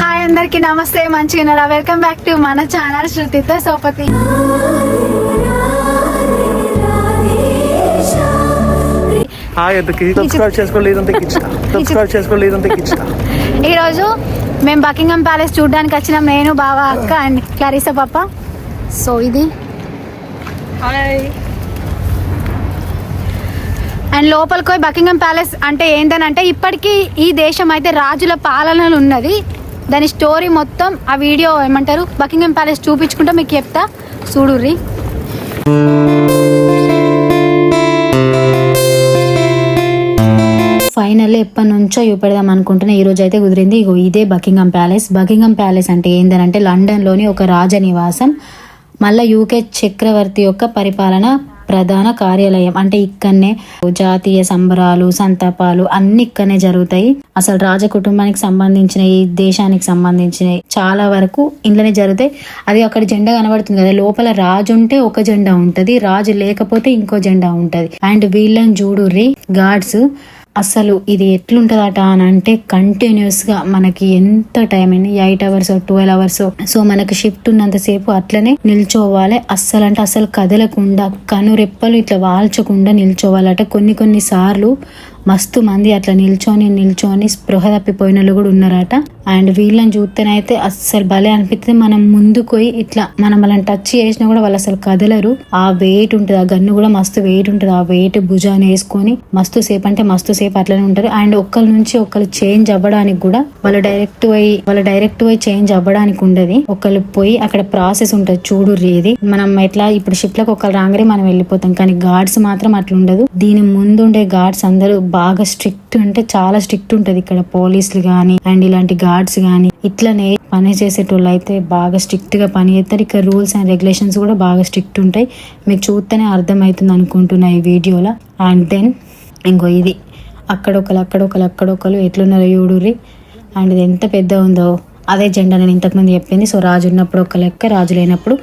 Hi అందరికి నమస్తే మంచిగా వెల్కమ్ బ్యాక్ టు మన ఛానల్ శృతితో సోపతి. ఈరోజు మేము బకింగం ప్యాలెస్ చూడడానికి వచ్చినాం నేను బావ అక్క అండ్ క్లారిసా పాప. సో ఇది. అండ్ లోపలికి పోయి బకింగం ప్యాలెస్ అంటే ఏంటనంటే ఇప్పటికీ ఈ దేశం అయితే రాజుల పాలనలు ఉన్నది. దాని స్టోరీ మొత్తం ఆ వీడియో ఏమంటారు? బకింగం ప్యాలెస్ చూపించుకుంటా మీకు చెప్తా. చూడుర్రి ఫైనల్ ఎప్పటి నుంచో చూపెడదాం అనుకుంటున్నా. ఈ రోజు అయితే కుదిరింది. ఇగో ఇదే బకింగం ప్యాలెస్. బకింగం ప్యాలెస్ అంటే ఏంటంటే లండన్లోని ఒక రాజ నివాసం మళ్ళా యూకే చక్రవర్తి యొక్క పరిపాలన ప్రధాన కార్యాలయం. అంటే ఇక్కడనే జాతీయ సంబరాలు సంతాపాలు అన్ని ఇక్కడనే జరుగుతాయి. అసలు రాజ కుటుంబానికి సంబంధించిన ఈ దేశానికి సంబంధించిన చాలా వరకు ఇంట్లోనే జరుగుతాయి. అది అక్కడ జెండా కనబడుతుంది కదా. లోపల రాజు ఉంటే ఒక జెండా ఉంటది రాజు లేకపోతే ఇంకో జెండా ఉంటది. అండ్ వీళ్ళని చూడుర్రి గాడ్స్ అసలు ఇది ఎట్లుంటదట అని అంటే కంటిన్యూస్గా మనకి ఎంత టైం అయింది eight hours twelve hours so మనకి షిఫ్ట్ ఉన్నంతసేపు అట్లనే నిల్చోవాలి. అస్సలు అంటే అసలు కదలకుండా కనురెప్పలు ఇట్లా వాల్చకుండా నిల్చోవాలట. కొన్ని కొన్ని సార్లు మస్తు మంది అట్లా నిల్చొని నిల్చొని స్పృహ తప్పిపోయిన వాళ్ళు కూడా ఉన్నారట. అండ్ వీళ్ళని చూస్తేనైతే అస్సలు భలే అనిపిస్తుంది. మనం ముందుకు పోయి ఇట్లా మనం వాళ్ళని టచ్ చేసినా కూడా వాళ్ళు అసలు కదలరు. ఆ వెయిట్ ఉంటుంది ఆ గన్ను కూడా మస్తు వెయిట్ ఉంటుంది. ఆ వెయిట్ భుజాన్ని వేసుకొని మస్తు సేపు అంటే మస్తు సేపు అట్లనే ఉంటారు. అండ్ ఒక్కరి నుంచి ఒకరు చేంజ్ అవ్వడానికి కూడా వాళ్ళు డైరెక్ట్ పోయి వాళ్ళు డైరెక్ట్ పోయి చేంజ్ అవ్వడానికి ఉండదు. ఒకళ్ళు పోయి అక్కడ ప్రాసెస్ ఉంటుంది. చూడు ఇది. మనం ఎట్లా ఇప్పుడు షిప్లకు ఒకళ్ళు రాగానే మనం వెళ్ళిపోతాం. కానీ గార్డ్స్ మాత్రం అట్లా ఉండదు. దీని ముందుండే గార్డ్స్ అందరూ బాగా స్ట్రిక్ట్ అంటే చాలా స్ట్రిక్ట్ ఉంటుంది ఇక్కడ పోలీసులు కానీ అండ్ ఇలాంటి గార్డ్స్ కానీ ఇట్లనే పని చేసేటోళ్ళు అయితే బాగా స్ట్రిక్ట్గా పని చేస్తారు. ఇక్కడ రూల్స్ అండ్ రెగ్యులేషన్స్ కూడా బాగా స్ట్రిక్ట్ ఉంటాయి. మీకు చూస్తేనే అర్థమవుతుంది అనుకుంటున్నా ఈ వీడియోలో. అండ్ దెన్ ఇంకో ఇది. అక్కడొకరు అక్కడొకరు అక్కడొకరు ఎట్లున్నారో చూడుర్రి. అండ్ ఇది ఎంత పెద్ద ఉందో అదే జెండా నేను ఇంతకుముందు చెప్పింది. సో రాజు ఉన్నప్పుడు ఒక లెక్క రాజు లేనప్పుడు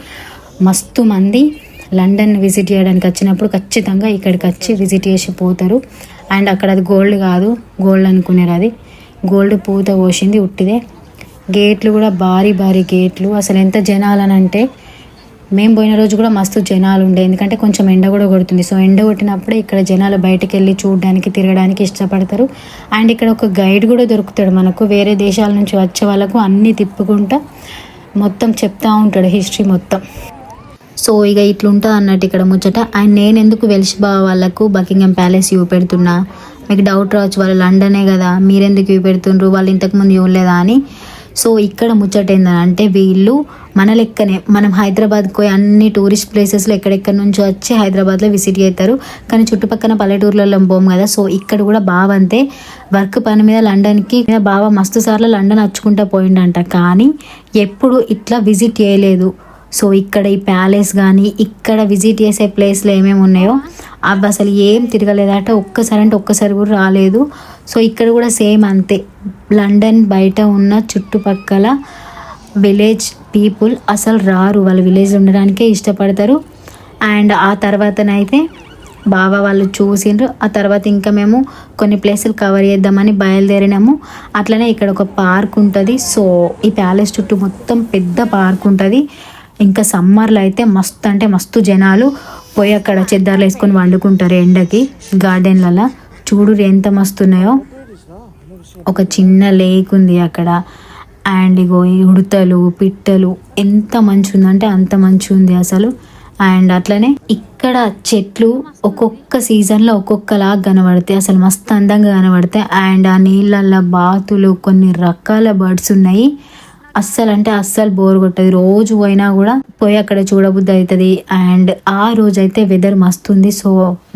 మస్తు మంది లండన్ విజిట్ చేయడానికి వచ్చినప్పుడు ఖచ్చితంగా ఇక్కడికి వచ్చి విజిట్ చేసి పోతారు. అండ్ అక్కడ అది గోల్డ్ కాదు గోల్డ్ అనుకునేది అది. గోల్డ్ పూత పోసింది ఉట్టిదే. గేట్లు కూడా భారీ భారీ గేట్లు. అసలు ఎంత జనాలని అంటే మేము పోయిన రోజు కూడా మస్తు జనాలు ఉండే. ఎందుకంటే కొంచెం ఎండ కూడా కొడుతుంది. సో ఎండ కొట్టినప్పుడే ఇక్కడ జనాలు బయటకు వెళ్ళి చూడడానికి తిరగడానికి ఇష్టపడతారు. అండ్ ఇక్కడ ఒక గైడ్ కూడా దొరుకుతాడు మనకు. వేరే దేశాల నుంచి వచ్చే వాళ్ళకు అన్నీ తిప్పుకుంటా మొత్తం చెప్తా ఉంటాడు హిస్టరీ మొత్తం. సో ఇక ఇట్లుంటుంది అన్నట్టు ఇక్కడ ముచ్చట. అండ్ నేను ఎందుకు వెలిసి బావ వాళ్ళకు బకింగం ప్యాలెస్ ఇవి పెడుతున్నా మీకు డౌట్ రావచ్చు వాళ్ళు లండనే కదా. మీరెందుకు ఇవి పెడుతుండ్రు వాళ్ళు ఇంతకుముందు ఇవ్వలేదా అని. సో ఇక్కడ ముచ్చట ఏంటంటే వీళ్ళు మన లెక్కనే మనం హైదరాబాద్కి పోయి అన్ని టూరిస్ట్ ప్లేసెస్లో ఎక్కడెక్కడి నుంచో వచ్చి హైదరాబాద్లో విజిట్ చేస్తారు. కానీ చుట్టుపక్కల పల్లెటూర్లలో పోం కదా. సో ఇక్కడ కూడా బావ అంతే. వర్క్ పని మీద లండన్కి బావ మస్తు సార్లు లండన్ వచ్చుకుంటా పోయిండంట. కానీ ఎప్పుడు ఇట్లా విజిట్ చేయలేదు. సో ఇక్కడ ఈ ప్యాలెస్ కానీ ఇక్కడ విజిట్ చేసే ప్లేస్లు ఏమేమి ఉన్నాయో అవి అసలు ఏం తిరగలేదట. ఒక్కసారి అంటే ఒక్కసారి కూడా రాలేదు. సో ఇక్కడ కూడా సేమ్ అంతే. లండన్ బయట ఉన్న చుట్టుపక్కల విలేజ్ పీపుల్ అసలు రారు. వాళ్ళు విలేజ్ ఉండడానికే ఇష్టపడతారు. అండ్ ఆ తర్వాతనైతే బాగా వాళ్ళు చూసిండ్రు. ఆ తర్వాత ఇంకా మేము కొన్ని ప్లేసులు కవర్ చేద్దామని బయలుదేరినాము. అట్లనే ఇక్కడ ఒక పార్క్ ఉంటుంది. సో ఈ ప్యాలెస్ చుట్టూ మొత్తం పెద్ద పార్క్ ఉంటుంది. ఇంకా సమ్మర్లో అయితే మస్తు అంటే మస్తు జనాలు పోయి అక్కడ చెద్దార్లు వేసుకొని వండుకుంటారు ఎండకి గార్డెన్లలో. చూడు ఎంత మస్తు ఉన్నాయో. ఒక చిన్న లేక్ ఉంది అక్కడ. అండ్ ఇగో ఈ ఉడతలు పిట్టలు ఎంత మంచి ఉందంటే అంత మంచి ఉంది అసలు. అండ్ అట్లనే ఇక్కడ చెట్లు ఒక్కొక్క సీజన్లో ఒక్కొక్కలా కనబడతాయి. అసలు మస్తు అందంగా కనబడతాయి. అండ్ ఆ నీళ్ళల్లో బాతులు కొన్ని రకాల బర్డ్స్ ఉన్నాయి. అస్సలు అంటే అస్సలు బోర్ కొట్టదు. రోజు పోయినా కూడా పోయి అక్కడ చూడబుద్ధి అవుతుంది అండ్ ఆ రోజు అయితే వెదర్ మస్తుంది. సో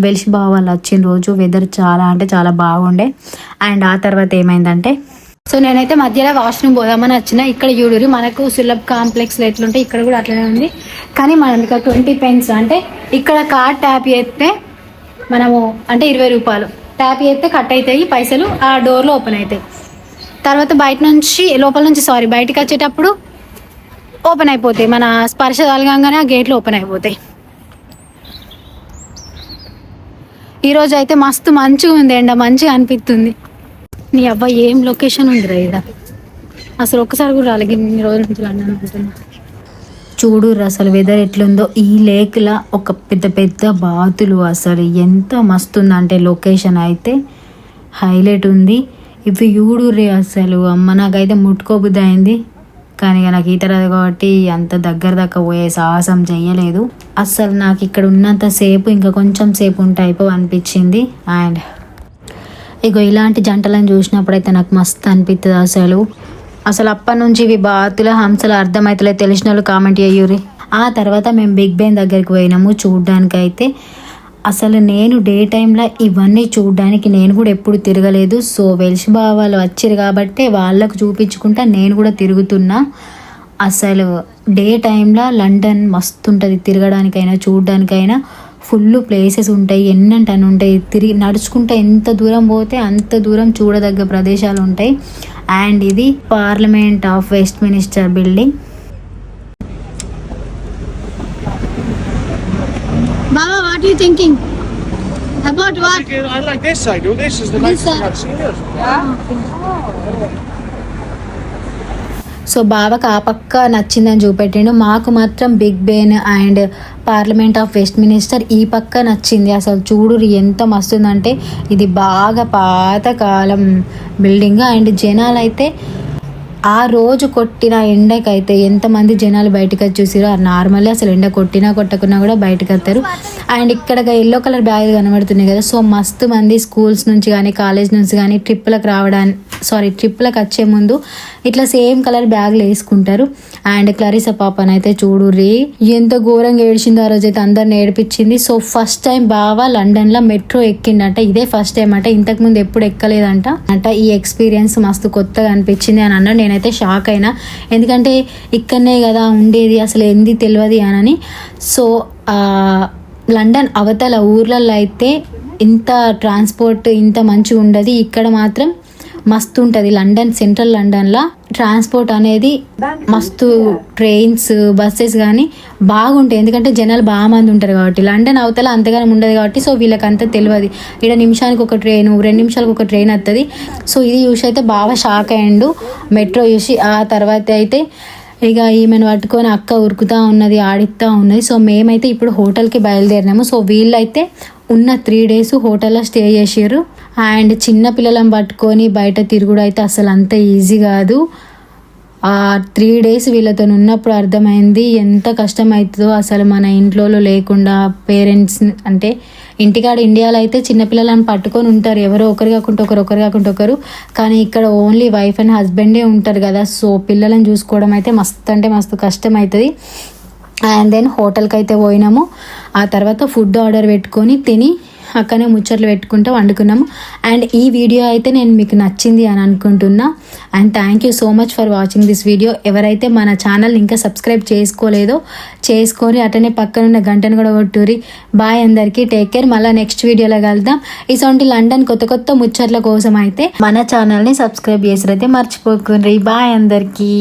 వెలిసి బావ వాళ్ళు వచ్చిన రోజు వెదర్ చాలా అంటే చాలా బాగుండే. అండ్ ఆ తర్వాత ఏమైందంటే సో నేనైతే మధ్యలో వాష్రూమ్ పోదామని వచ్చిన. ఇక్కడ చూడురి మనకు సులభ్ కాంప్లెక్స్లో ఎట్లుంటే ఇక్కడ కూడా అట్లనే ఉంది. కానీ మనం ఇక్కడ ట్వంటీ పెన్స్ అంటే ఇక్కడ కార్డ్ ట్యాప్ చేస్తే మనము అంటే ఇరవై రూపాయలు. ట్యాప్ చేస్తే కట్ అవుతాయి పైసలు ఆ డోర్లో ఓపెన్ అవుతాయి తర్వాత బయట నుంచి లోపల నుంచి సారీ బయటకు వచ్చేటప్పుడు ఓపెన్ అయిపోతాయి. మన స్పర్శ తలగంగానే ఆ గేట్లు ఓపెన్ అయిపోతాయి. ఈరోజు అయితే మస్తు మంచిగా ఉంది ఎండ మంచిగా అనిపిస్తుంది. నీ అబ్బాయి ఏం లొకేషన్ ఉందిరా ఇక్కడ అసలు ఒక్కసారి కూడా రాలేదు ఇన్ని రోజుల నుంచి లండన్ అనుకుంటున్నా. చూడు అసలు వెదర్ ఎట్లుందో. ఈ లేక్లా ఒక పెద్ద పెద్ద బాతులు అసలు ఎంత మస్తుందంటే లొకేషన్ అయితే హైలైట్ ఉంది. ఇవి చూడుర్రి అసలు. అమ్మ నాకైతే ముట్టుకోబుద్ది అయింది. కానీ నాకు ఈత రాదు కాబట్టి అంత దగ్గర దాకా పోయే సాహసం చేయలేదు అసలు నాకు ఇక్కడ ఉన్నంత సేపు ఇంకా కొంచెం సేపు ఉంటే అయిపో అనిపించింది. అండ్ ఇగో ఇలాంటి జంటలను చూసినప్పుడైతే నాకు మస్తు అనిపిస్తుంది అసలు. అసలు అప్పటి నుంచి ఇవి బాతుల హంసలు అర్థమవుతలే తెలిసిన వాళ్ళు కామెంట్ చేయూరి ఆ తర్వాత మేము బిగ్ బెన్ దగ్గరికి పోయినాము చూడడానికి అయితే అసలు నేను డే టైంలో ఇవన్నీ చూడడానికి నేను కూడా ఎప్పుడు తిరగలేదు. సో వెలిసి వాళ్ళు వచ్చారు కాబట్టి వాళ్ళకు చూపించుకుంటా నేను కూడా తిరుగుతున్నా. అసలు డే టైంలో లండన్ మస్తు ఉంటుంది తిరగడానికైనా చూడడానికైనా. ఫుల్ ప్లేసెస్ ఉంటాయి ఎన్నంటే అని ఉంటాయి. తిరిగి నడుచుకుంటే ఎంత దూరం పోతే అంత దూరం చూడదగ్గ ప్రదేశాలు ఉంటాయి. అండ్ ఇది Parliament of Westminster building. బాబా what are you thinking? About what? I like this side. Oh, this is the This side. I've seen it. So బావకు ఆ పక్క నచ్చిందని చూపెట్టిండు మాకు మాత్రం Big Ben and Parliament of Westminster ఈ పక్క నచ్చింది అసలు చూడు ఎంత మస్తుందంటే ఇది బాగా పాతకాలం బిల్డింగ్ అండ్ జనాలు అయితే ఆ రోజు కొట్టిన ఎండకైతే ఎంతమంది జనాలు బయటకు వచ్చి చూసారో నార్మల్లీ అసలు ఎండ కొట్టినా కొట్టకున్నా కూడా బయటకు వస్తారు అండ్ ఇక్కడ ఎల్లో కలర్ బ్యాగ్ కనబడుతున్నాయి కదా సో మస్తు మంది స్కూల్స్ నుంచి కానీ కాలేజ్ నుంచి కానీ ట్రిప్లకు రావడానికి సారీ ట్రిప్లకు వచ్చే ముందు ఇట్లా సేమ్ కలర్ బ్యాగులు వేసుకుంటారు. అండ్ క్లరిస పాపనైతే చూడుర్రి ఎంత ఘోరంగా ఏడ్చిందో ఆ రోజు అయితే అందరిని ఏడిపించింది. సో ఫస్ట్ టైం బాగా లండన్లో మెట్రో ఎక్కిండంట ఇదే ఫస్ట్ టైం అంట ఇంతకుముందు ఎప్పుడు ఎక్కలేదంట. అంట ఈ ఎక్స్పీరియన్స్ మస్తు కొత్తగా అనిపించింది అని అన్న నేనైతే షాక్ అయినా. ఎందుకంటే ఇక్కడనే కదా ఉండేది అసలు ఏంది తెలియదు అని సో లండన్ అవతల ఊర్లలో అయితే ఇంత ట్రాన్స్పోర్ట్ ఇంత మంచిగా ఉండదు ఇక్కడ మాత్రం మస్తు ఉంటుంది. లండన్ సెంట్రల్ లండన్లో ట్రాన్స్పోర్ట్ అనేది మస్తు ట్రైన్స్ బస్సెస్ కానీ బాగుంటాయి. ఎందుకంటే జనాలు బాగా మంది ఉంటారు కాబట్టి. లండన్ అవతల అంతగానం ఉండదు కాబట్టి సో వీళ్ళకి అంత తెలియదు ఇక్కడ నిమిషానికి ఒక ట్రైన్ రెండు నిమిషాలకు ఒక ట్రైన్ వస్తుంది సో ఇది చూసి అయితే బాగా షాక్ అయ్యండు. మెట్రో చూసి ఆ తర్వాత అయితే ఇక ఈమెను పట్టుకొని అక్క ఉరుకుతూ ఉన్నది ఆడిస్తూ ఉన్నది. సో మేమైతే ఇప్పుడు హోటల్కి బయలుదేరినాము. సో వీళ్ళైతే ఉన్న త్రీ డేస్ హోటల్లో స్టే చేసారు అండ్ చిన్న పిల్లలను పట్టుకొని బయట తిరుగుడు అయితే అసలు అంత ఈజీ కాదు. ఆ త్రీ డేస్ వీళ్ళతో ఉన్నప్పుడు అర్థమైంది ఎంత కష్టం అవుతుందో అసలు మన ఇంట్లో లేకుండా పేరెంట్స్ అంటే ఇంటికాడ ఇండియాలో అయితే చిన్నపిల్లలను పట్టుకొని ఉంటారు. ఎవరో ఒకరు కాకుండా ఒకరు ఒకరు కాకుండా ఒకరు. కానీ ఇక్కడ ఓన్లీ వైఫ్ అండ్ హస్బెండే ఉంటారు కదా. సో పిల్లలను చూసుకోవడం అయితే మస్తు అంటే మస్తు కష్టం అవుతుంది అండ్ దెన్ హోటల్కి అయితే పోయినాము. ఆ తర్వాత ఫుడ్ ఆర్డర్ పెట్టుకొని తిని అక్కనే ముచ్చట్లు పెట్టుకుంటూ వండుకున్నాము. అండ్ ఈ వీడియో అయితే నేను మీకు నచ్చింది అని అనుకుంటున్నా. And thank you so much for watching this video ఎవరైతే మన ఛానల్ ఇంకా సబ్స్క్రైబ్ చేసుకోలేదో చేసుకొని అటనే పక్కనున్న గంటను కూడా కొట్టురి బాయ్ అందరికీ. టేక్ కేర్ మళ్ళీ నెక్స్ట్ వీడియోలో కలుద్దాం. ఇటువంటి లండన్ కొత్త కొత్త ముచ్చట్ల కోసం అయితే మన ఛానల్ని సబ్స్క్రైబ్ చేసిరైతే మర్చిపోకుండ్రి బాయ్ అందరికీ.